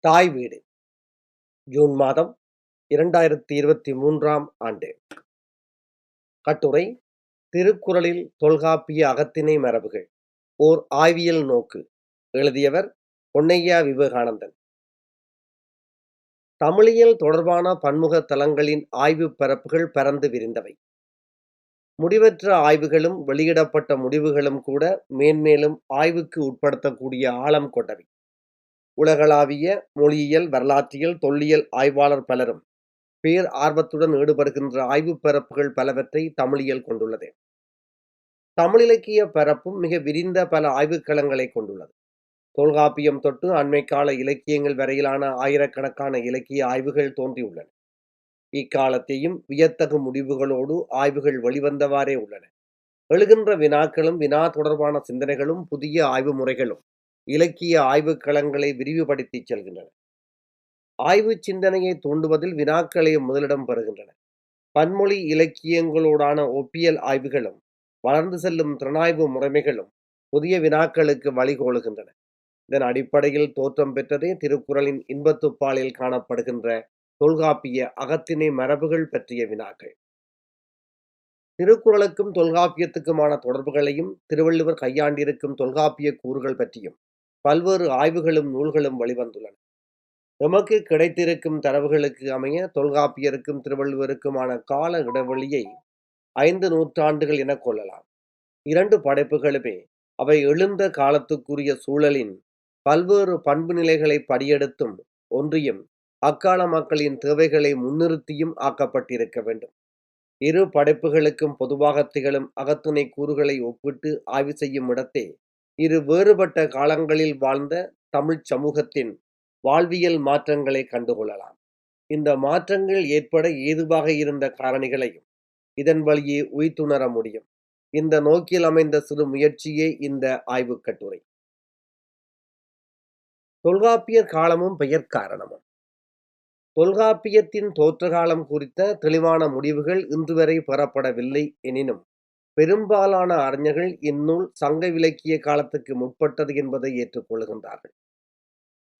தாய் வீடு. ஜூன் மாதம் இரண்டாயிரத்தி இருபத்தி மூன்றாம் ஆண்டு. கட்டுரை திருக்குறளில் தொல்காப்பிய அகத்திணை மரபுகள் ஓர் ஆய்வியல் நோக்கு எழுதியவர் பொன்னையா விவேகானந்தன். தமிழியல் தொடர்பான பன்முக தலங்களின் ஆய்வு பரப்புகள் பரந்து விரிந்தவை. முடிவற்ற ஆய்வுகளும் வெளியிடப்பட்ட முடிவுகளும் கூட மேன்மேலும் ஆய்வுக்கு உட்படுத்தக்கூடிய ஆழம் கொண்டவை. உலகளாவிய மொழியியல் வரலாற்றியல் தொல்லியல் ஆய்வாளர் பலரும் பேர் ஆர்வத்துடன் ஈடுபடுகின்ற ஆய்வு பரப்புகள் பலவற்றை தமிழியல் கொண்டுள்ளது. தமிழிலக்கிய பரப்பும் மிக விரிந்த பல ஆய்வுக்களங்களை கொண்டுள்ளது. தொல்காப்பியம் தொட்டு அண்மைக்கால இலக்கியங்கள் வரையிலான ஆயிரக்கணக்கான இலக்கிய ஆய்வுகள் தோன்றியுள்ளன. இக்காலத்தையும் வியத்தகு முடிவுகளோடு ஆய்வுகள் வெளிவந்தவாறே உள்ளன. எழுகின்ற வினாக்களும் வினா தொடர்பான சிந்தனைகளும் புதிய ஆய்வு முறைகளும் இலக்கிய ஆய்வுக் களங்களை விரிவுபடுத்தி செல்கின்றன. ஆய்வு சிந்தனையை தூண்டுவதில் வினாக்களே முதலிடம் பெறுகின்றன. பன்மொழி இலக்கியங்களோடான ஒப்பியல் ஆய்வுகளும் வளர்ந்து செல்லும் திறனாய்வு முறைமைகளும் புதிய வினாக்களுக்கு வழிகோலுகின்றன. இதன் அடிப்படையில் தோற்றம் பெற்றதே திருக்குறளின் இன்பத்துப்பாலில் காணப்படுகின்ற தொல்காப்பிய அகத்தினை மரபுகள் பற்றிய வினாக்கள். திருக்குறளுக்கும் தொல்காப்பியத்துக்குமான தொடர்புகளையும் திருவள்ளுவர் கையாண்டிருக்கும் தொல்காப்பிய கூறுகள் பற்றியும் பல்வேறு ஆய்வுகளும் நூல்களும் வெளிவந்துள்ளன. எமக்கு கிடைத்திருக்கும் தரவுகளுக்கு அமைய தொல்காப்பியருக்கும் திருவள்ளுவருக்குமான கால இடைவெளியை ஐந்து நூற்றாண்டுகள் என கொள்ளலாம். இரண்டு படைப்புகளுமே அவை எழுந்த காலத்துக்குரிய சூழலின் பல்வேறு பண்பு நிலைகளை படியெடுத்தும் ஒன்றியும் அக்கால மக்களின் தேவைகளை முன்னிறுத்தியும் ஆக்கப்பட்டிருக்க வேண்டும். இரு படைப்புகளுக்கும் பொதுவாக திகழும் அகத்துணை கூறுகளை ஒப்பிட்டு ஆய்வு செய்யும் இடத்தே இரு வேறுபட்ட காலங்களில் வாழ்ந்த தமிழ் சமூகத்தின் வாழ்வியல் மாற்றங்களை கண்டுகொள்ளலாம். இந்த மாற்றங்கள் ஏற்பட ஏதுவாக இருந்த காரணிகளையும் இதன் வழியே உய்த்துணர முடியும். இந்த நோக்கில் அமைந்த சிறு முயற்சியே இந்த ஆய்வுக் கட்டுரை. தொல்காப்பியர் காலமும் பெயர் காரணமும். தொல்காப்பியத்தின் தோற்றகாலம் குறித்த தெளிவான முடிவுகள் இன்று வரை பெறப்படவில்லை எனினும் பெரும்பாலான அறிஞர்கள் இந்நூல் சங்க விலக்கிய காலத்துக்கு முற்பட்டது என்பதை ஏற்றுக்கொள்கின்றார்கள்.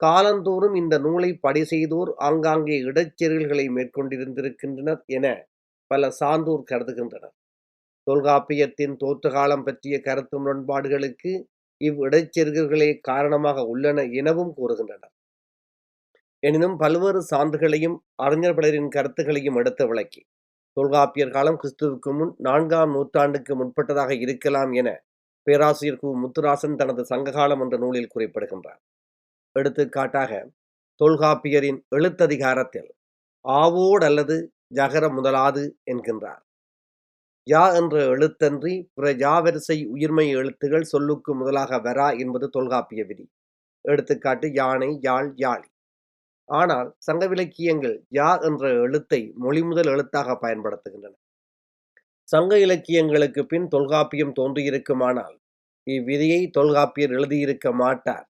காலந்தோறும் இந்த நூலை படி செய்தோர் ஆங்காங்கே இடைச்செருள்களை மேற்கொண்டிருந்திருக்கின்றனர் என பல சான்றோர் கருதுகின்றனர். தொல்காப்பியத்தின் தோற்றுகாலம் பற்றிய கருத்து முரண்பாடுகளுக்கு இவ் இடைச்செருகல்களே காரணமாக உள்ளன எனவும் கூறுகின்றனர். எனினும் பல்வேறு சான்றுகளையும் அறிஞர் பலரின் கருத்துக்களையும் எடுத்து விளக்கி தொல்காப்பியர் காலம் கிறிஸ்துவுக்கு முன் நான்காம் நூற்றாண்டுக்கு முற்பட்டதாக இருக்கலாம் என பேராசிரியர் கு. முத்துராசன் தனது சங்ககாலம் என்ற நூலில் குறிப்பிடுகின்றார். எடுத்துக்காட்டாக தொல்காப்பியரின் எழுத்ததிகாரத்தில் ஆவோடு அல்லது ஜகர முதலாது என்கின்றார். யா என்ற எழுத்தன்றி பிற யாவரிசை உயிர்மை எழுத்துகள் சொல்லுக்கு முதலாக வரா என்பது தொல்காப்பிய விதி. எடுத்துக்காட்டு யானை யாழ் யாழி. ஆனால் சங்க இலக்கியங்கள் யா என்ற எழுத்தை மொழி முதல் எழுத்தாக பயன்படுத்துகின்றன. சங்க இலக்கியங்களுக்கு பின் தொல்காப்பியம் தோன்றியிருக்குமானால் இவ்விதியை தொல்காப்பியர் எழுதியிருக்க மாட்டார்.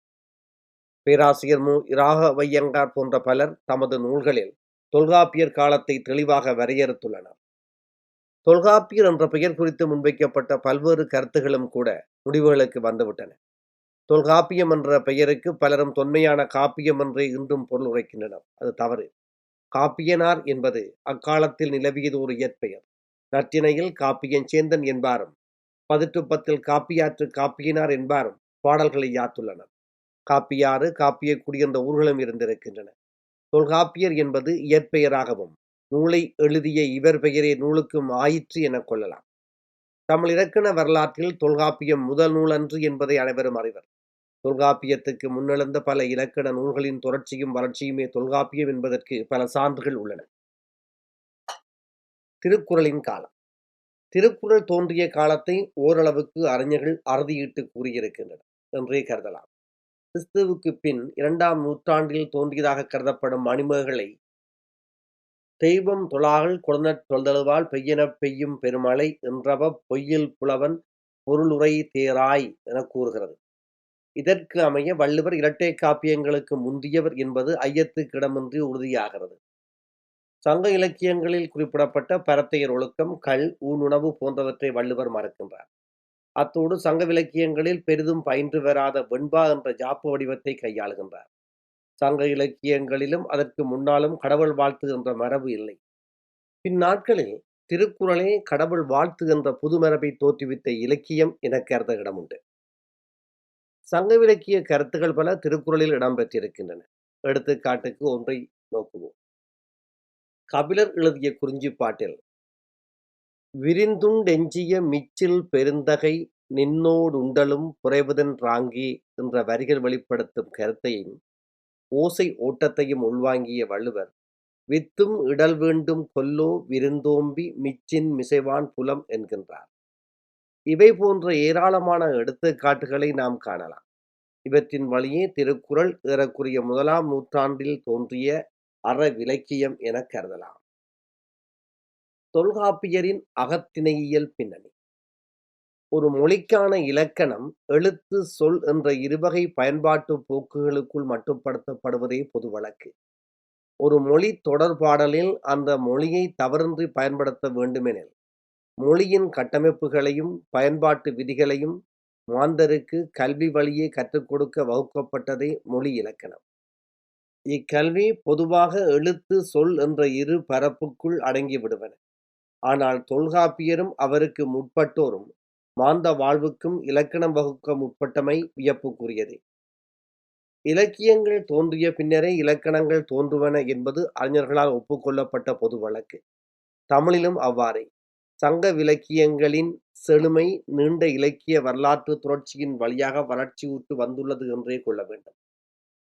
பேராசிரியர் மு. இராகவையங்கார் போன்ற பலர் தமது நூல்களில் தொல்காப்பியர் காலத்தை தெளிவாக வரையறுத்துள்ளனர். தொல்காப்பியர் என்ற பெயர் குறித்து முன்வைக்கப்பட்ட பல்வேறு கருத்துகளும் கூட முடிவுகளுக்கு வந்துவிட்டன. தொல்காப்பியம் என்ற பெயருக்கு பலரும் தொன்மையான காப்பியம் என்றே இன்றும் பொருள் உரைக்கின்றனர். அது தவறு. காப்பியனார் என்பது அக்காலத்தில் நிலவியது ஒரு இயற்பெயர். நற்றினையில் காப்பியன் சேந்தன் என்பாரும் பத்தில் காப்பியாற்று காப்பியனார் என்பாரும் பாடல்களை யாத்துள்ளனர். காப்பியாறு காப்பியக்குடி என்ற ஊர்களும் இருந்திருக்கின்றன. தொல்காப்பியர் என்பது இயற்பெயராகவும் நூலை எழுதிய இவர் பெயரே நூலுக்கும் ஆயிற்று என கொள்ளலாம். தமிழ் இலக்கண வரலாற்றில் தொல்காப்பியம் முதல் நூல் அன்று என்பதை அனைவரும் அறிவர். தொல்காப்பியத்துக்கு முன்னெழுந்த பல இலக்கண நூல்களின் தொடர்ச்சியும் வளர்ச்சியுமே தொல்காப்பியம் என்பதற்கு பல சான்றுகள் உள்ளன. திருக்குறளின் காலம். திருக்குறள் தோன்றிய காலத்தை ஓரளவுக்கு அறிஞர்கள் அறுதியிட்டு கூறியிருக்கின்றனர் என்றே கருதலாம். கிறிஸ்துவுக்கு பின் இரண்டாம் நூற்றாண்டில் தோன்றியதாக கருதப்படும் மணிமேகலை தெய்வம் தொழாகள் குழந்தை தொல்தழுவால் பெய்யன பெய்யும் பெருமழை என்றவ பொய்யில் புலவன் பொருளுரை தேராய் என கூறுகிறது. இதற்கு அமைய வள்ளுவர் இரட்டை காப்பியங்களுக்கு முந்தியவர் என்பது ஐயத்துக்கிடமின்றி உறுதியாகிறது. சங்க இலக்கியங்களில் குறிப்பிடப்பட்ட பரத்தையர் ஒழுக்கம் கள் ஊனுணவு போன்றவற்றை வள்ளுவர் மறுக்கின்றார். அத்தோடு சங்க இலக்கியங்களில் பெரிதும் பயின்று வராத வெண்பா என்ற ஜாப்பு வடிவத்தை கையாளுகின்றார். சங்க இலக்கியங்களிலும் அதற்கு முன்னாலும் கடவுள் வாழ்த்து என்ற மரபு இல்லை. பின்னாட்களில் திருக்குறளே கடவுள் வாழ்த்து என்ற புதுமரபை தோற்றுவித்த இலக்கியம் என கருத இடமுண்டு. சங்கவிலக்கிய கருத்துக்கள் பல திருக்குறளில் இடம்பெற்றிருக்கின்றன. எடுத்துக்காட்டுக்கு ஒன்றை நோக்குவோம். கபிலர் எழுதிய குறிஞ்சிப்பாட்டில் விரிந்துண்டெஞ்சிய மிச்சில் பெருந்தகை நின்னோடுண்டலும் புரைவதென்றாங்கே என்ற வரிகள் வெளிப்படுத்தும் கருத்தையும் ஓசை ஓட்டத்தையும் உள்வாங்கிய வள்ளுவர் வித்தும் இடல் வேண்டும் கொல்லோ விருந்தோம்பி மிச்சின் மிசைவான் புலம் என்கின்றார். இவை போன்ற ஏராளமான எடுத்துக்காட்டுகளை நாம் காணலாம். இவற்றின் வழியே திருக்குறள் ஏறக்குறைய முதலாம் நூற்றாண்டில் தோன்றிய அறவிலக்கியம் என கருதலாம். தொல்காப்பியரின் அகத்திணையியல் பின்னணி. ஒரு மொழிக்கான இலக்கணம் எழுத்து சொல் என்ற இருவகை பயன்பாட்டு போக்குகளுக்குள் மட்டுப்படுத்தப்படுவதே பொது வழக்கு. ஒரு மொழி தொடர்பாடலில் அந்த மொழியை தவறின்றி பயன்படுத்த வேண்டுமெனில் மொழியின் கட்டமைப்புகளையும் பயன்பாட்டு விதிகளையும் மாந்தருக்கு கல்வி வழியே கற்றுக் கொடுக்க வகுக்கப்பட்டதே மொழி இலக்கணம். இக்கல்வி பொதுவாக எழுத்து சொல் என்ற இரு பரப்புக்குள் அடங்கி விடுவன. ஆனால் தொல்காப்பியரும் அவருக்கு முற்பட்டோரும் மாந்த வாழ்வுக்கும் இலக்கணம் வகுக்க முற்பட்டமை வியப்புக்குரியது. இலக்கியங்கள் தோன்றிய பின்னரே இலக்கணங்கள் தோன்றுவன என்பது அறிஞர்களால் ஒப்புக்கொள்ளப்பட்ட பொது வழக்கு. தமிழிலும் அவ்வாறே. சங்க விலக்கியங்களின் செழுமை நீண்ட இலக்கிய வரலாற்று தொடர்ச்சியின் வழியாக வளர்ச்சியுற்று வந்துள்ளது என்றே கொள்ள வேண்டும்.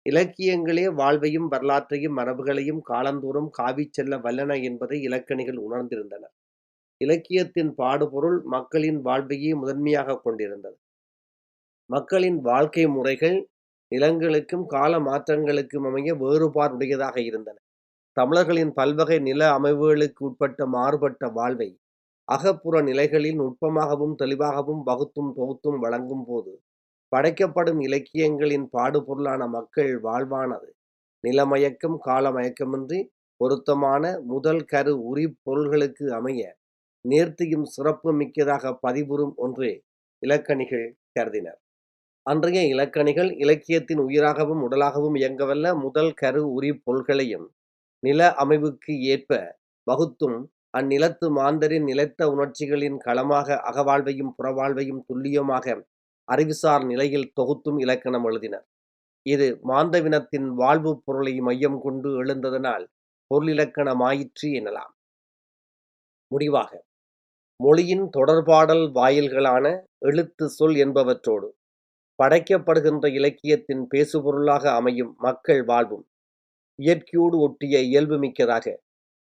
இலக்கியங்களே வாழ்வையும் வரலாற்றையும் மரபுகளையும் காலந்தோறும் காவிச் செல்ல வல்லன என்பதை இலக்கணிகள் உணர்ந்திருந்தனர் இலக்கியத்தின் பாடுபொருள் மக்களின் வாழ்வையே முதன்மையாக கொண்டிருந்தது. மக்களின் வாழ்க்கை முறைகள் நிலங்களுக்கும் கால மாற்றங்களுக்கும் அமைய வேறுபாடுடையதாக இருந்தன. தமிழர்களின் பல்வகை நில அமைவுகளுக்கு உட்பட்ட மாறுபட்ட வாழ்வை அகப்புற நிலைகளில் நுட்பமாகவும் தெளிவாகவும் வகுத்தும் தொகுத்தும் வழங்கும் போது படைக்கப்படும் இலக்கியங்களின் பாடுபொருளான மக்கள் வாழ்வானது. நிலமயக்கம் காலமயக்கமின்றி பொருத்தமான முதல் கரு உரி பொருள்களுக்கு அமைய நேர்த்தியும் சிறப்பு மிக்கதாக பதிவுறும் ஒன்றே இலக்கணிகள் கருதினர். அன்றைய இலக்கணிகள் இலக்கியத்தின் உயிராகவும் உடலாகவும் இயங்கவல்ல முதல் கரு உரி பொருள்களையும் நில அமைவுக்கு ஏற்ப வகுத்தும் அந்நிலத்து மாந்தரின் நிலைத்த உணர்ச்சிகளின் களமாக அகவாழ்வையும் புறவாழ்வையும் துல்லியமாக அறிவுசார் நிலையில் தொகுத்தும் இலக்கணம் எழுதினர். இது மாந்தவினத்தின் வாழ்வு பொருளை மையம் கொண்டு எழுந்ததனால் பொருளிலக்கணமாயிற்று எனலாம். முடிவாக மொழியின் தொடர்பாடல் வாயில்களான எழுத்து சொல் என்பவற்றோடு படைக்கப்படுகின்ற இலக்கியத்தின் பேசுபொருளாக அமையும் மக்கள் வாழ்வும் இயற்கையோடு ஒட்டிய இயல்புமிக்கதாக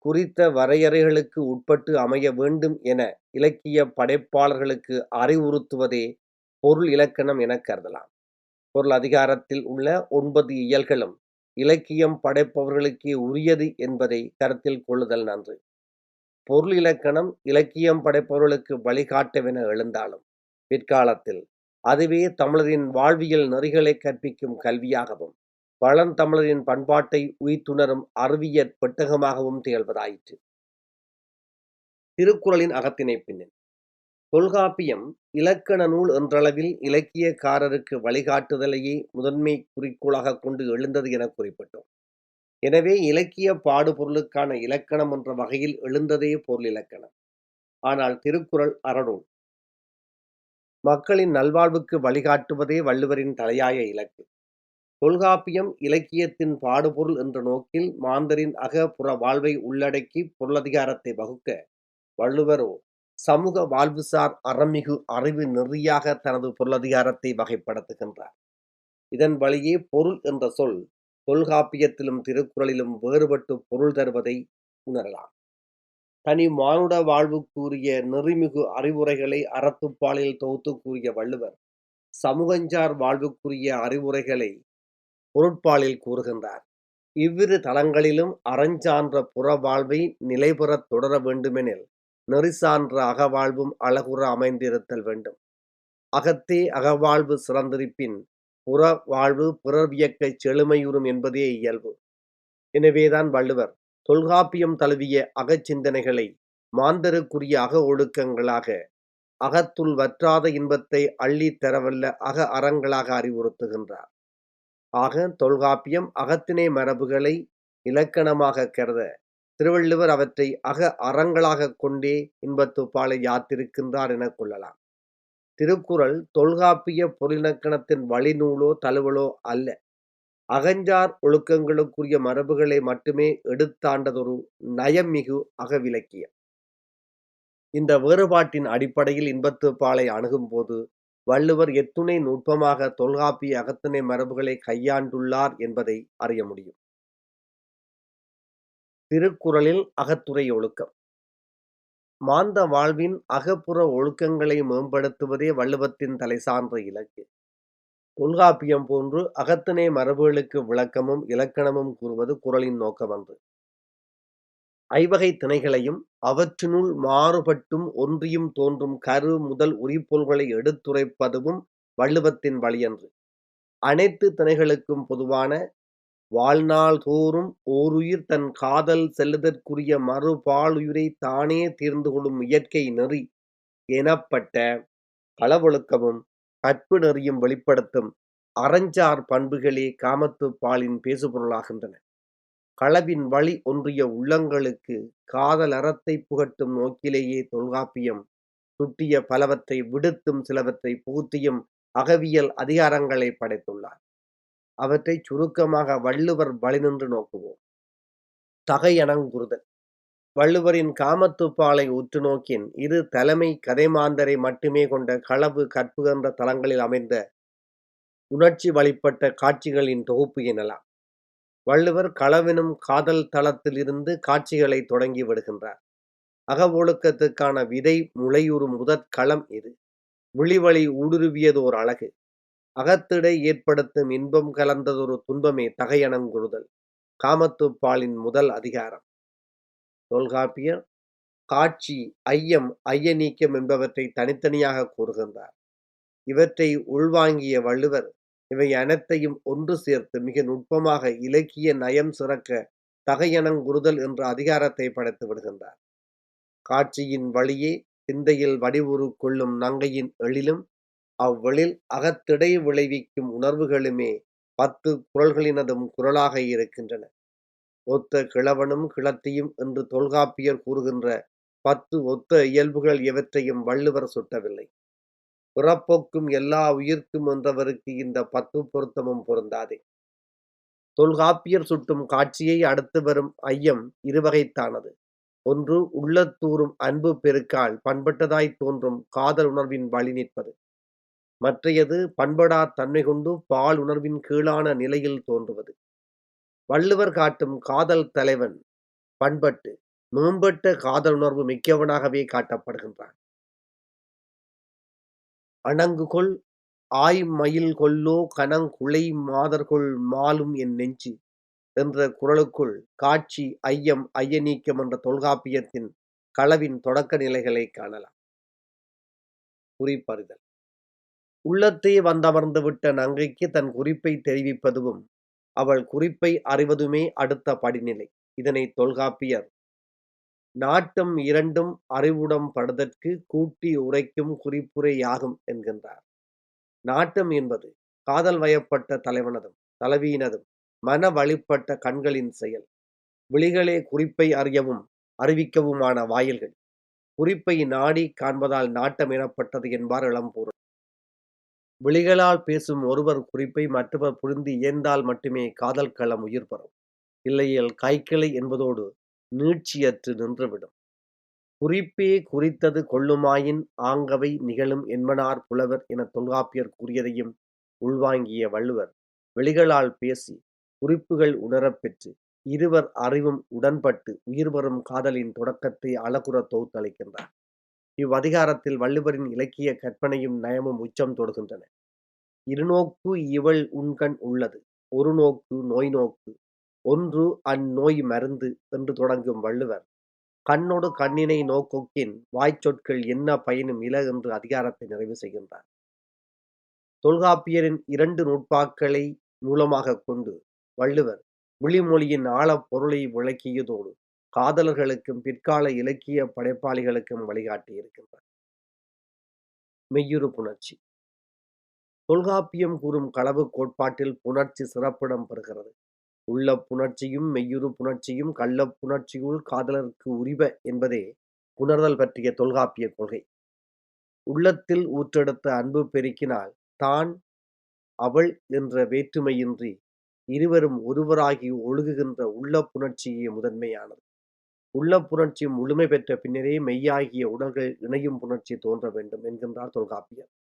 குறித்த வரையறைகளுக்கு உட்பட்டு அமைய வேண்டும் என இலக்கிய படைப்பாளர்களுக்கு அறிவுறுத்துவதே பொருள் இலக்கணம் என கருதலாம். பொருள் அதிகாரத்தில் உள்ள ஒன்பது இயல்களும் இலக்கியம் படைப்பவர்களுக்கே உரியது என்பதை கருத்தில் கொள்ளுதல் நன்று. பொருள் இலக்கணம் இலக்கியம் படைப்பவர்களுக்கு வழிகாட்டவென எழுந்தாலும் பிற்காலத்தில் அதுவே தமிழரின் வாழ்வியல் நெறிகளை கற்பிக்கும் கல்வியாகவும் பழந்தமிழரின் பண்பாட்டை உய்த்துணரும் அறிவியற் பெட்டகமாகவும் திகழ்வதாயிற்று. திருக்குறளின் அகத்தினை பின்னணி. தொல்காப்பியம் இலக்கண நூல் என்றளவில் இலக்கியக்காரருக்கு வழிகாட்டுதலையே முதன்மை குறிக்கோளாக கொண்டு எழுந்தது என குறிப்பிட்டோம். எனவே இலக்கிய பாடுபொருளுக்கான இலக்கணம் என்ற வகையில் எழுந்ததே பொருள் இலக்கணம். ஆனால் திருக்குறள் அறநூல். மக்களின் நல்வாழ்வுக்கு வழிகாட்டுவதே வள்ளுவரின் தலையாய இலக்கு. தொல்காப்பியம் இலக்கியத்தின் பாடுபொருள் என்ற நோக்கில் மாந்தரின் அக புற வாழ்வை உள்ளடக்கி பொருளதிகாரத்தை வகுக்க வள்ளுவரோ சமூக வாழ்வுசார் அறமிகு அறிவு நெறியாக தனது பொருளதிகாரத்தை வகைப்படுத்துகின்றார். இதன் வழியே பொருள் என்ற சொல் தொல்காப்பியத்திலும் திருக்குறளிலும் வேறுபட்டு பொருள் தருவதை உணரலாம். தனி மானுட வாழ்வுக்குரிய நெறிமிகு அறிவுரைகளை அறத்துப்பாலில் தொகுத்து கூறிய வள்ளுவர் சமூகஞ்சார் வாழ்வுக்குரிய அறிவுரைகளை பொருட்பாலில் கூறுகின்றார். இவ்விரு தளங்களிலும் அறஞ்சான்ற புற வாழ்வை நிலைபெறத் தொடர வேண்டுமெனில் நெறி சான்ற அகவாழ்வும் அழகுற அமைந்திருத்தல் வேண்டும். அகத்தே அகவாழ்வு சிறந்திருப்பின் புற வாழ்வு பிறர் செழுமையுறும் என்பதே இயல்பு. எனவேதான் வள்ளுவர் தொல்காப்பியம் தழுவிய அகச்சிந்தனைகளை மாந்தருக்குரிய அக ஒழுக்கங்களாக அகத்துள் வற்றாத இன்பத்தை அள்ளி தரவல்ல அக அறங்களாக அறிவுறுத்துகின்றார். ஆக தொல்காப்பியம் அகத்திணை மரபுகளை இலக்கணமாக கருத திருவள்ளுவர் அவற்றை அக அறங்களாகக் கொண்டே இன்பத்துப்பாலை யாத்திருக்கின்றார் எனக் கொள்ளலாம். திருக்குறள் தொல்காப்பிய பொருளிலக்கணத்தின் வழிநூலோ தழுவலோ அல்ல. அகஞ்சார் ஒழுக்கங்களுக்குரிய மரபுகளை மட்டுமே எடுத்தாண்டதொரு நயம்மிகு அகவிலக்கியம். இந்த வேறுபாட்டின் அடிப்படையில் இன்பத்துப்பாலை அணுகும்போது வள்ளுவர் எத்துணை நுட்பமாக தொல்காப்பிய அகத்திணை மரபுகளை கையாண்டுள்ளார் என்பதை அறிய முடியும். திருக்குறளில் அகத்துறை ஒழுக்கம். மாந்த வாழ்வின் அகப்புற ஒழுக்கங்களை மேம்படுத்துவதே வள்ளுவத்தின் தலைசான்ற இலக்கு. தொல்காப்பியம் போன்று அகத்திணை மரபுகளுக்கு விளக்கமும் இலக்கணமும் கூறுவது குறளின் நோக்கமன்று ஐவகை திணைகளையும் அவற்றினுள் மாறுபட்டும் ஒன்றியும் தோன்றும் கரு முதல் உரிப்பொருள்களை எடுத்துரைப்பதுவும் வள்ளுவத்தின் வழியன்று. அனைத்து திணைகளுக்கும் பொதுவான வாழ்நாள் தோறும் ஓருயிர் தன் காதல் செல்லுதற்குரிய மறுபாலுயிரை தானே தீர்ந்து கொள்ளும் இயற்கை நெறி எனப்பட்ட களவொழுக்கமும் கற்பு நெறியும் வெளிப்படுத்தும் அறஞ்சார் பண்புகளே காமத்து பாலின் பேசுபொருளாகின்றன. களவின் வழி ஒன்றிய உள்ளங்களுக்கு காதல் அறத்தை புகட்டும் நோக்கிலேயே தொல்காப்பியம். சுட்டிய பலவற்றை விடுத்தும் சிலவற்றை புகுத்தியும் அகவியல் அதிகாரங்களை படைத்துள்ளார். அவற்றை சுருக்கமாக வள்ளுவர் வழிநின்று நோக்குவோம். தகையணங்குறுதல் வள்ளுவரின் காமத்துப்பாலை உற்று நோக்கின் இரு தலைமை கதைமாந்தரை மட்டுமே கொண்ட களவு கற்பு என்ற தளங்களில் அமைந்த உணர்ச்சி வழிபட்ட காட்சிகளின் தொகுப்பு எனலாம். வள்ளுவர் களவெனும் காதல் தளத்திலிருந்து காட்சிகளை தொடங்கி விடுகின்றார். அகவொழுக்கத்துக்கான விதை முளையுறும் முதற் களம் இது. விழிவழி ஊடுருவியதோர் அழகு. அகத்திடை ஏற்படுத்தும் இன்பம் கலந்ததொரு துன்பமே தகையணங்குறுதல் காமத்துப்பாலின் முதல் அதிகாரம். தொல்காப்பியர் காட்சி ஐயம் ஐய நீக்கம் என்பவற்றை தனித்தனியாக கூறுகின்றார். இவற்றை உள்வாங்கிய வள்ளுவர் இவை அனைத்தையும் ஒன்று சேர்த்து மிக நுட்பமாக இலக்கிய நயம் சிறக்க தகையனங்குறுதல் என்ற அதிகாரத்தை படைத்து விடுகின்றார். காட்சியின் வழியே சிந்தையில் வடிவுறு கொள்ளும் நங்கையின் எழிலும் அவ்வெழில் அகத்திடை விளைவிக்கும் உணர்வுகளுமே பத்து குரல்களினதும் குரலாக இருக்கின்றன. ஒத்த கிழவனும் கிளத்தியும் என்று தொல்காப்பியர் கூறுகின்ற பத்து ஒத்த இயல்புகள் எவற்றையும் வள்ளுவர் சுட்டவில்லை. பிறப்போக்கும் எல்லா உயிர்க்கும் என்றவருக்கு இந்த பத்து பொருத்தமும் பொருந்தாதே. தொல்காப்பியர் சுட்டும் காட்சியை அடுத்து வரும் ஐயம் இருவகைத்தானது. ஒன்று உள்ளத்தூறும் அன்பு பெருக்கால் பண்பட்டதாய் தோன்றும் காதல் உணர்வின் வழி நிற்பது. மற்றையது பண்படா தன்மை கொண்டு பால் உணர்வின் கீழான நிலையில் தோன்றுவது. வள்ளுவர் காட்டும் காதல் தலைவன் பண்பட்டு மேம்பட்ட காதல் உணர்வு மிக்கவனாகவே காட்டப்படுகின்றான். அணங்குகொள் ஆய் மயில் கொல்லோ கனங்குலை மாதர்கொள் மாலும் என் நெஞ்சு என்ற குரலுக்குள் காட்சி ஐயம் ஐய நீக்கம் என்ற தொல்காப்பியத்தின் களவின் தொடக்க நிலைகளை காணலாம். குறிப்பறிதல். உள்ளத்தே வந்தமர்ந்து விட்ட நங்கைக்கு தன் குறிப்பை தெரிவிப்பதும் அவள் குறிப்பை அறிவதுமே அடுத்த படிநிலை. இதனை தொல்காப்பியர் நாட்டம் இரண்டும் அறிவுடம் படுதற்கு கூட்டி உரைக்கும் குறிப்புரையாகும் என்கின்றார். நாட்டம் என்பது காதல் வயப்பட்ட தலைவனதும் தலைவியினதும் மன வழிபட்ட கண்களின் செயல். விழிகளே குறிப்பை அறியவும் அறிவிக்கவுமான வாயில்கள். குறிப்பை நாடி காண்பதால் நாட்டம் எனப்பட்டது என்பார் இளம்பூரன் விழிகளால் பேசும் ஒருவர் குறிப்பை மற்றவர் புரிந்து இயந்தால் மட்டுமே காதல் களம் உயிர் பெறும். இல்லையேல் கைக்கிளை என்பதோடு நீட்சியற்று நின்றுவிடும். குறிப்பே குறித்தது கொள்ளுமாயின் ஆங்கவை நிகழும் என்பனார் புலவர் என தொல்காப்பியர் கூறியதையும் உள்வாங்கிய வள்ளுவர் வெளிகளால் பேசி குறிப்புகள் உணரப்பெற்று இருவர் அறிவும் உடன்பட்டு உயிர் வரும் காதலின் தொடக்கத்தை அழகுற தொகுத்தளிக்கின்றார் இவ்வதிகாரத்தில் வள்ளுவரின் இலக்கிய கற்பனையும் நயமும் உச்சம் தொடுகின்றன. இருநோக்கு இவள் உண்கண் உள்ளது ஒரு நோக்கு நோய் நோக்கு ஒன்று அந்நோய் மருந்து என்று தொடங்கும் வள்ளுவர். கண்ணோடு கண்ணினை நோக்கொக்கின் வாய்ச்சொற்கள் என்ன பயனும் இல என்று அதிகாரத்தை நிறைவு செய்கின்றார். தொல்காப்பியரின் இரண்டு நூற்பாக்களை மூலமாக கொண்டு வள்ளுவர் விழிமொழியின் ஆழப் பொருளை விளக்கியதோடு காதலர்களுக்கும் பிற்கால இலக்கிய படைப்பாளிகளுக்கும் வழிகாட்டியிருக்கின்றார் மெய்யுறு புணர்ச்சி. தொல்காப்பியம் கூறும் களவு கோட்பாட்டில் புணர்ச்சி சிறப்பிடம் பெறுகிறது. உள்ள புணர்ச்சியும் மெய்யுறு புணர்ச்சியும் கள்ள புணர்ச்சியுள் காதலருக்கு உரிப என்பதே புணர்தல் பற்றிய தொல்காப்பியக் கொள்கை. உள்ளத்தில் ஊற்றெடுத்த அன்பு பெருக்கினால் தான், அவள் என்ற வேற்றுமையின்றி இருவரும் ஒருவராகி ஒழுகுகின்ற உள்ள புணர்ச்சியே முதன்மையானது. உள்ள புணர்ச்சி முழுமை பெற்ற பின்னரே மெய்யாகிய உடல்கள் இணையும் புணர்ச்சி தோன்ற வேண்டும் என்கின்றார் தொல்காப்பியர்.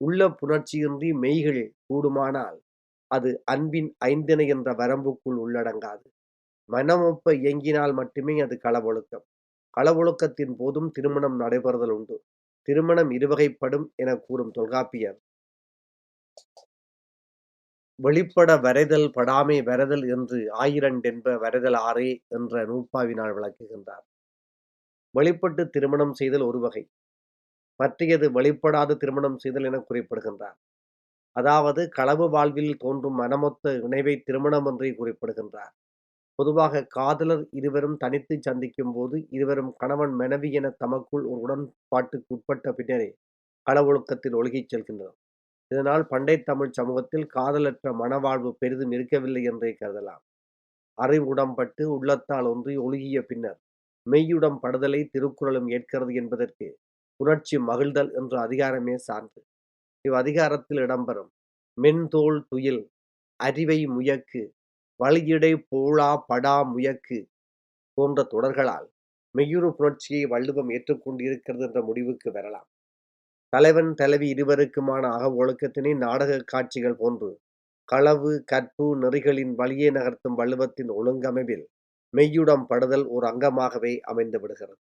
உள்ள புணர்ச்சியின்றி மெய்கள் கூடுமானால் அது அன்பின் ஐந்திணை என்ற வரம்புக்குள் உள்ளடங்காது. மனமொப்ப இயங்கினால் மட்டுமே அது களவொழுக்கம். களவொழுக்கத்தின் போதும் திருமணம் நடைபெறுதல் உண்டு. திருமணம் இருவகைப்படும் எனக் கூறும் தொல்காப்பியர், வெளிப்பட வரைதல் படாமை வரைதல் என்று ஆயிரண்டென்ப வரைதல் ஆறே என்ற நூற்பாவினால் விளக்குகின்றார். வெளிப்பட்டுத் திருமணம் செய்தல் ஒரு வகை. மற்றையது வெளிப்படாது திருமணம் செய்தல் எனக் குறிப்பிடுகின்றார். அதாவது களவு வாழ்வில் தோன்றும் மனமொத்த இணைவை திருமணம் என்றே குறிப்பிடுகின்றார். பொதுவாக காதலர் இருவரும் தனித்துச் சந்திக்கும்போது இருவரும் கணவன் மனைவி என தமக்குள் ஒரு உடன்பாட்டுக்கு உட்பட்ட பின்னரே களவொழுக்கத்தில் ஒழுகிச் செல்கின்றனர். இதனால் பண்டைத் தமிழ் சமூகத்தில் காதலற்ற மனவாழ்வு பெரிதும் இருக்கவில்லை என்றே கருதலாம். அறிவுடம்பட்டு உள்ளத்தால் ஒன்றி ஒழுகிய பின்னர் மெய்யுடம்படுதலை திருக்குறளும் ஏற்கிறது என்பதற்கு புணர்ச்சி மகிழ்தல் என்ற அதிகாரமே சான்று. இவ் அதிகாரத்தில் இடம்பெறும் மென்தோல் துயில், அறிவை முயக்கு, வழியிடை போழா படா முயக்கு போன்ற தொடர்களால் மெய்யுறு புணர்ச்சியை வள்ளுவம் ஏற்றுக்கொண்டிருக்கிறது என்ற முடிவுக்கு வரலாம். தலைவன் தலைவி இருவருக்குமான அக ஒழுக்கத்தினை நாடக காட்சிகள் போன்று களவு, கற்பு நெறிகளின் வழியே நகர்த்தும் வள்ளுவத்தின் ஒழுங்கமைவில் மெய்யுடம்படுதல் ஓர் அங்கமாகவே அமைந்து விடுகிறது.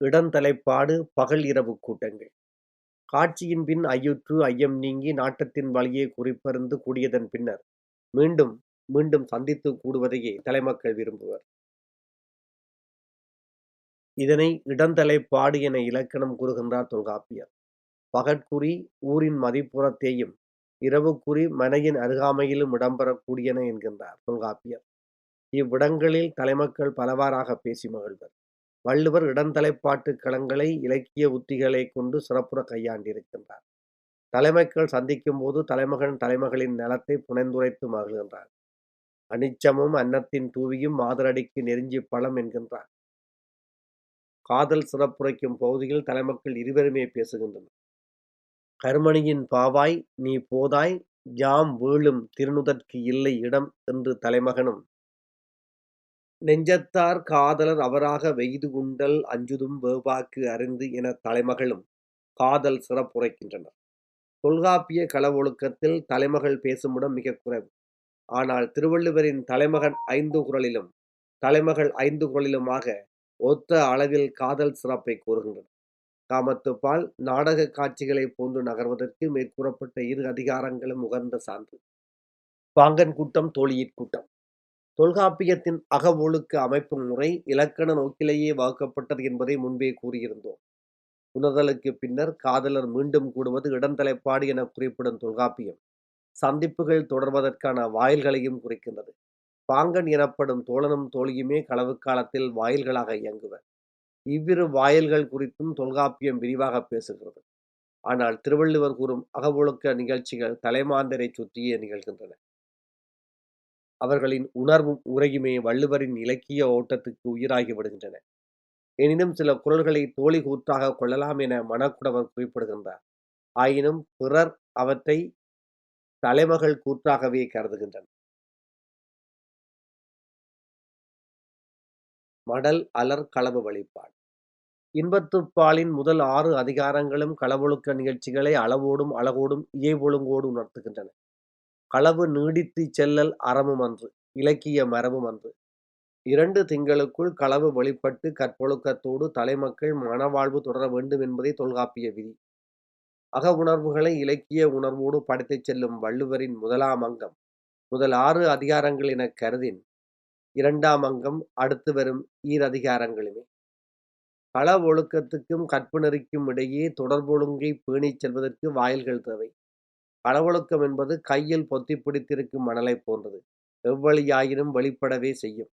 இடந்தலைப்பாடு பகல் இரவுக் கூட்டங்கள் காட்சியின் பின் ஐயுற்று ஐயம் நீங்கி நாட்டத்தின் வழியே குறிப்பறிந்து கூடியதன் பின்னர் மீண்டும் மீண்டும் சந்தித்துக் கூடுவதையே தலைமக்கள் விரும்புவர். இதனை இடந்தலைப்பாடு என இலக்கணம் கூறுகின்றார் தொல்காப்பியர். பகற்குறி ஊரின் மதிப்புறத்தேயும் இரவுக்குறி மனையின் அருகாமையிலும் இடம்பெறக்கூடியன என்கின்றார் தொல்காப்பியர். இவ்விடங்களில் தலைமக்கள் பலவாறாக பேசி மகிழ்வர். வள்ளுவர் இடந்தலைப்பாட்டு களங்களை இலக்கிய உத்திகளைக் கொண்டு சிறப்புற கையாண்டிருக்கின்றார். தலைமக்கள் சந்திக்கும்போது தலைமகன் தலைமகளின் நலத்தை புனைந்துரைத்து மகிழ்கின்றார் அனிச்சமும் அன்னத்தின் தூவியும் மாதரடிக்கு நெருஞ்சி பழம் என்கின்றார் காதல் சிறப்புரைக்கும் பகுதியில் தலைமக்கள் இருவருமே பேசுகின்றனர். கருமணியின் பாவாய் நீ போதாய் யாம் வீழும் திருநுதற்கு இல்லை இடம் என்று தலைமகனும் நெஞ்சத்தார் காதலர் அவராக வெய்துகுண்டல் அஞ்சுதும் வேவாக்கு அறிந்து என தலைமகளும் காதல் சிறப்புரைக்கின்றனர். தொல்காப்பிய களவொழுக்கத்தில் தலைமகள் பேசுமிடம் மிகக் குறைவு. ஆனால் திருவள்ளுவரின் தலைமகன் ஐந்து குரலிலும் தலைமகள் ஐந்து குரலிலுமாக ஒத்த அளவில் காதல் சிறப்பைக் கூறுகின்றனர் காமத்துப்பால் நாடக காட்சிகளைப் போன்று நகர்வதற்கு மேற்கூறப்பட்ட இரு அதிகாரங்களும் உகந்த சான்று. பாங்கன் கூட்டம் தோழியிற் கூட்டம் தொல்காப்பியத்தின் அக ஒழுக்க அமைப்பு முறை இலக்கண நோக்கிலேயே வகுக்கப்பட்டது என்பதை முன்பே கூறியிருந்தோம். உணர்தலுக்கு பின்னர் காதலர் மீண்டும் கூடுவது இடந்தலைப்பாடு என குறிப்பிடும் தொல்காப்பியம் சந்திப்புகள் தொடர்வதற்கான வாயில்களையும் குறிக்கின்றது. பாங்கன் எனப்படும் தோழனும் தோழியுமே களவு காலத்தில் வாயில்களாக இயங்குவர். இவ்விரு வாயில்கள் குறித்தும் தொல்காப்பியம் விரிவாகப் பேசுகிறது. ஆனால் திருவள்ளுவர் கூறும் அகவொழுக்க நிகழ்ச்சிகள் தலைமாந்தரைச் சுற்றியே நிகழ்கின்றன. அவர்களின் உணர்வும் உரையுமே வள்ளுவரின் இலக்கிய ஓட்டத்துக்கு உயிராகி விடுகின்றன. எனினும் சில குரல்களை தோழி கூற்றாகக் கொள்ளலாம் என மணக்குடவர் குறிப்பிடுகின்றார். ஆயினும் பிறர் அவற்றை தலைமகள் கூற்றாகவே கருதுகின்றனர். மடல் அலர் களவு வழிபாடு இன்பத்துப்பாலின் முதல் ஆறு அதிகாரங்களும் களவொழுக்க நிகழ்ச்சிகளை அளவோடும் அழகோடும் இயைபொழுங்கோடு உணர்த்துகின்றன. களவு நீடித்துச் செல்லல் அறமும் அன்று இலக்கிய மரபும் அன்று. இரண்டு திங்களுக்குள் களவு வெளிப்பட்டு கற்பொழுக்கத்தோடு தலைமக்கள் மனவாழ்வு தொடர வேண்டும் என்பதே தொல்காப்பிய விதி. அக உணர்வுகளை இலக்கிய உணர்வோடு படைத்துச் செல்லும் வள்ளுவரின் முதலாம் அங்கம் முதல் ஆறு அதிகாரங்கள் எனக் கருதின் இரண்டாம் அங்கம் அடுத்து வரும் ஈரதிகாரங்களுமே. களவொழுக்கத்துக்கும் கற்பு நெறிக்கும் இடையே தொடர்பொழுங்கைப் பேணிச் செல்வதற்கு வாயில்கள் தேவை. களவொழுக்கம் என்பது கையில் பொத்தி பிடித்திருக்கும் மணலைப் போன்றது. எவ்வழியாயினும் வெளிப்படவே செய்யும்.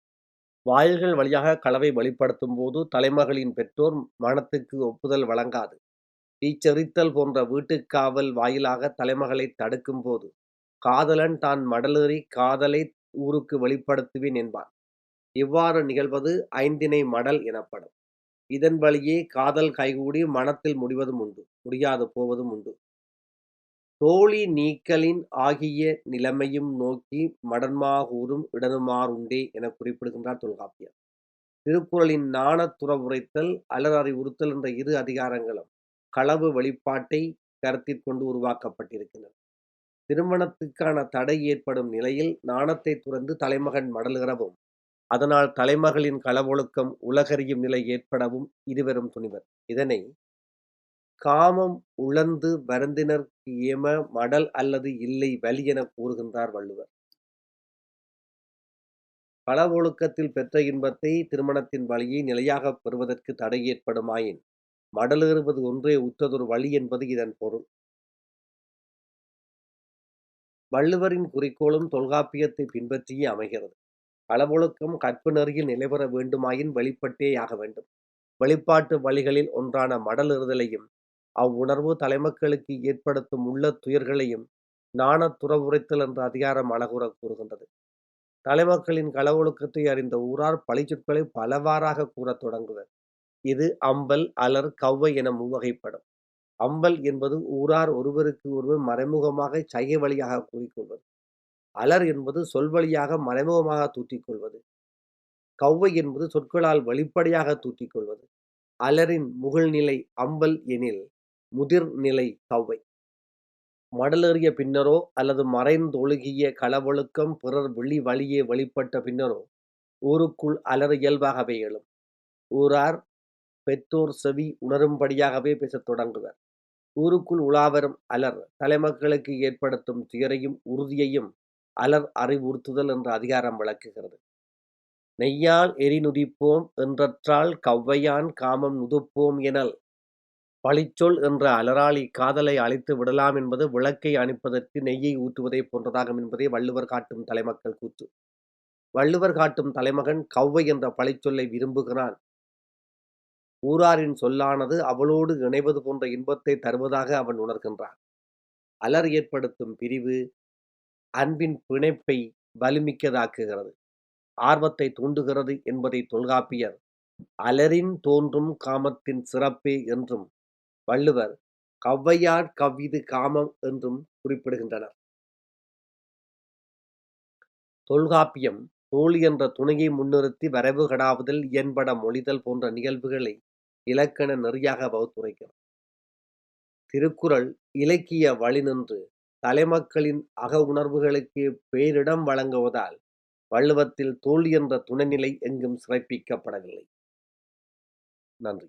வாயில்கள் வழியாக களவை வெளிப்படுத்தும்போது தலைமகளின் பெற்றோர் மனத்துக்கு ஒப்புதல் வழங்காது. தீச்செறித்தல் போன்ற வீட்டுக்காவல் வாயிலாக தலைமகளை தடுக்கும் போது காதலன் தான் மடலேறி காதலை ஊருக்கு வெளிப்படுத்துவேன் என்பான் இவ்வாறு நிகழ்வது ஐந்தினை மடல் எனப்படும் இதன் வழியே காதல் கைகூடி மனத்தில் முடிவதும் உண்டு முடியாது போவதும் உண்டு தோழி நீக்கலின் ஆகிய நிலைமையும் நோக்கி மடன்மாகூறும் இடனுமாறுண்டே என குறிப்பிடுகின்றார் தொல்காப்பியர். திருக்குறளின் நாணத்துறவுரைத்தல் அலர் அறிவுறுத்தல் என்ற இரு அதிகாரங்களும் களவு வெளிப்பாட்டை கருத்தில் கொண்டு உருவாக்கப்பட்டிருக்கின்றன. திருமணத்துக்கான தடை ஏற்படும் நிலையில் நாணத்தை துறந்து தலைமகன் மடல்கிறவும் அதனால் தலைமகளின் களவொழுக்கம் உலகறியும் நிலை ஏற்படவும் இருவரும் துணிவர். இதனை காமம் உழந்து வருந்தினர்க்கு ஏம மடல் அல்லது இல்லை வலி என கூறுகின்றார் வள்ளுவர். களவொழுக்கத்தில் பெற்ற இன்பத்தை திருமணத்தின் வழியை நிலையாக பெறுவதற்கு தடை ஏற்படுமாயின் மடலேறுவது ஒன்றே உற்றதொரு வழி என்பது இதன் பொருள். வள்ளுவரின் குறிக்கோளும் தொல்காப்பியத்தை பின்பற்றியே அமைகிறது. களவொழுக்கம் கற்பு நெறியில் நிலைபெற வேண்டுமாயின் வெளிப்பட்டேயாக வேண்டும். வெளிப்பாட்டு வழிகளில் ஒன்றான மடலேறுதலையும் அவ்வுணர்வு தலைமக்களுக்கு ஏற்படுத்தும் உள்ள துயர்களையும் நாணத் துறவுரைத்தல் என்ற அதிகாரம் அழகுற கூறுகின்றது. தலைமக்களின் களவொழுக்கத்தை அறிந்த ஊரார் பழிச்சொற்களை பலவாறாக கூறத் தொடங்குவர். இது அம்பல் அலர் கவ்வை என மூவகைப்படும் அம்பல் என்பது ஊரார் ஒருவருக்கு ஒருவர் மறைமுகமாக சைகை வழியாக கூறிக்கொள்வது. அலர் என்பது சொல் வழியாக மறைமுகமாக தூற்றிக்கொள்வது. கவ்வை என்பது சொற்களால் வெளிப்படையாக தூற்றிக்கொள்வது. அலரின் முகழ்நிலை அம்பல் எனில் முதிர்நிலை கவ்வை. மடலேறிய பின்னரோ அல்லது மறைந்தொழுகிய களவொழுக்கம் பிறர் வெளி வழியே வெளிப்பட்ட பின்னரோ ஊருக்குள் அலர் இயல்பாகவே எழும். ஊரார் பெற்றோர் செவி உணரும்படியாகவே பேசத் தொடங்குவர். ஊருக்குள் உலாவரும் அலர் தலைமக்களுக்கு ஏற்படுத்தும் துயரையும் உறுதியையும் அலர் அறிவுறுத்துதல் என்ற அதிகாரம் விளக்குகிறது. நெய்யால் எரி நுதிப்போம் என்றற்றால் கவ்வையான் காமம் நுதுப்போம் எனல் பழிச்சொல் என்ற அலராளி காதலை அழித்து விடலாம் என்பது விளக்கை அணிப்பதற்கு நெய்யை ஊற்றுவதை போன்றதாகும் என்பதே வள்ளுவர் காட்டும் தலைமக்கள் கூற்று. வள்ளுவர் காட்டும் தலைமகன் கவ்வை என்ற பழிச்சொல்லை விரும்புகிறான். ஊராரின் சொல்லானது அவளோடு இணைவது போன்ற இன்பத்தை தருவதாக அவன் உணர்கின்றான். அலர் ஏற்படுத்தும் பிரிவு அன்பின் பிணைப்பை வலுமிக்கதாக்குகிறது. ஆர்வத்தை தூண்டுகிறது என்பதை தொல்காப்பியர் அலரின் தோன்றும் காமத்தின் சிறப்பே என்றும் வள்ளுவர் கவ்வையார் கவ்விது காமம் என்றும் குறிப்பிடுகின்றனர். தொல்காப்பியம் தோழி என்ற துணையை முன்னிறுத்தி வரைவு கடாவுதல் இயன்பட மொழிதல் போன்ற நிகழ்வுகளை இலக்கண நெறியாக வகுத்துரைக்கிறது திருக்குறள் இலக்கிய வழி நின்று தலைமக்களின் அக உணர்வுகளுக்கு பேரிடம் வழங்குவதால் வள்ளுவத்தில் தோல்வி என்ற துணைநிலை எங்கும் சிறப்பிக்கப்படவில்லை. நன்றி.